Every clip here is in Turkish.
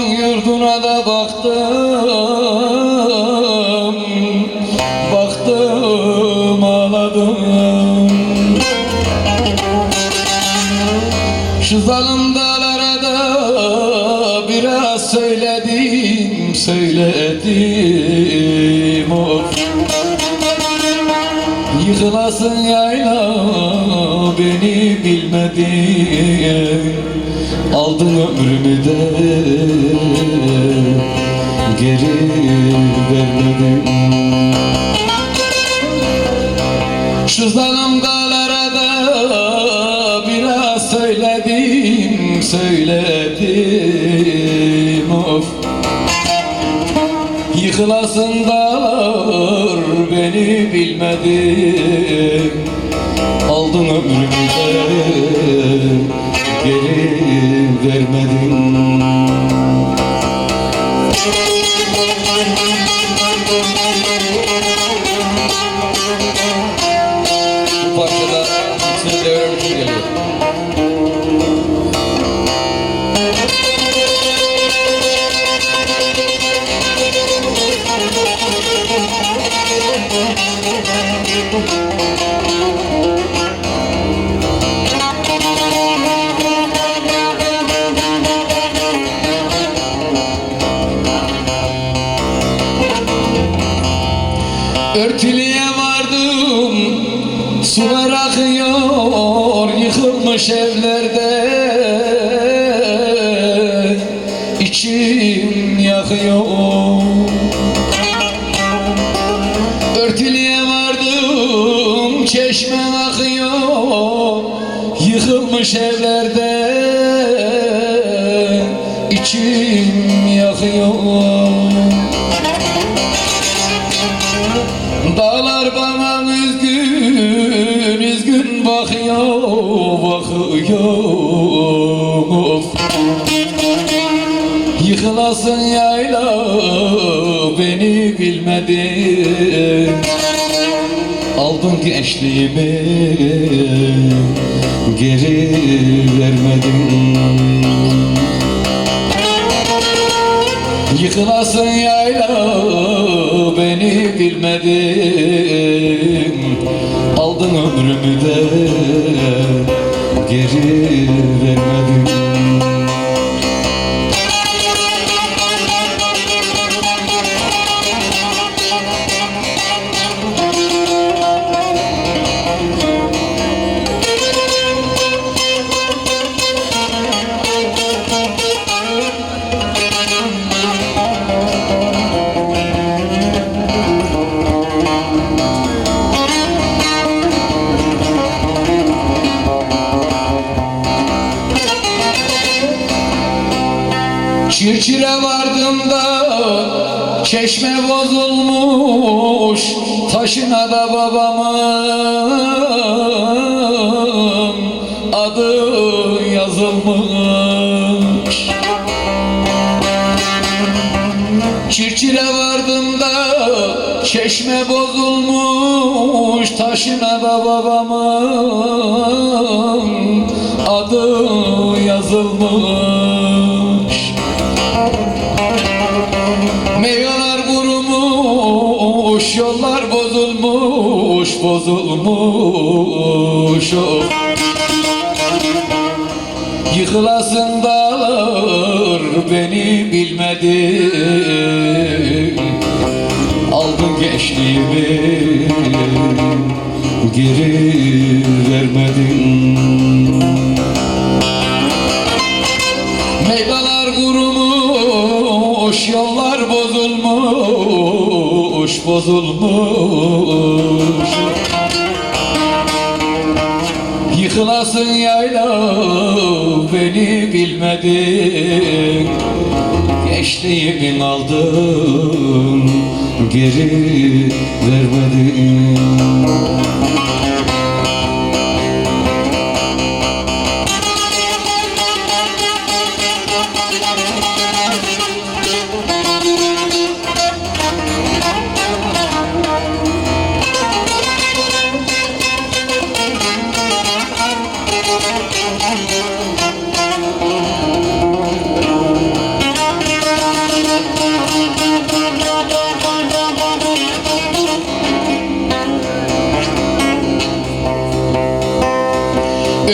yurduna da baktım. Baktım ağladım. Şu zalim da biraz söyledim söyledim. Of. Yıkılasın yayla beni bilmedin Aldın ömrümü de geri vermedin. Şu zalim dağlara da biraz söyledim söyledim. Of. Yıkılasın dağlar beni bilmedi Aldın ömrümü Örtülüye vardım Sular akıyor Yıkılmış evlerde vardım Çeşme akıyor Yıkılmış evlerde içim yakıyor. Dağlar bana üzgün, üzgün bakıyor, bakıyor. Yıkılasın yayla beni bilmedin Aldın gençliğimi geri vermedin. Yıkılasın yayla beni bilmedin Aldın ömrümü de geri Çirçire vardım da çeşme bozulmuş Taşına da babamın adı yazılmış. Çirçire vardım da çeşme bozulmuş Taşına da babamın adı yazılmış bozulmuş, bozulmuş oh. Yıkılasın dağlar beni bilmedi. Aldın gençliğimi geri vermedin. Meyveler kurumuş, yollar bozulmuş, bozulmuş Yıkılasın yayla beni bilmedin. Gençliğimin aldın geri vermedin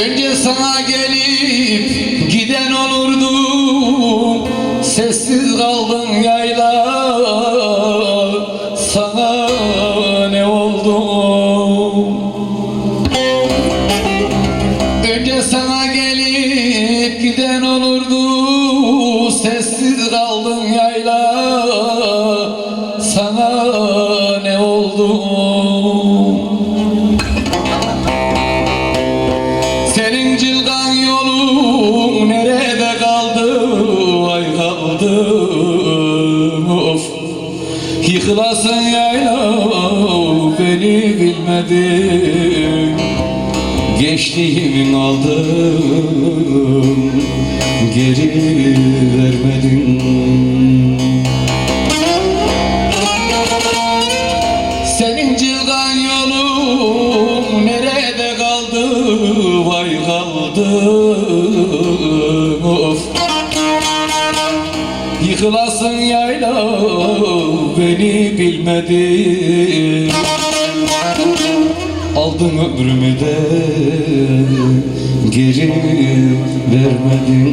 Önce sana gelip giden olurdu. Sessiz kaldın yayla. Sana ne oldu? Önce sana gelip giden olurdu. Sessiz kaldın yayla. Sana ne oldu? Yıkılasın yayla beni bilmedin. Geçtiğimin aldın geri vermedin. Senin cılgan yolun nerede kaldı? Vay kaldı of. Yıkılasın beni bilmedin Aldın ömrümü de geri vermedin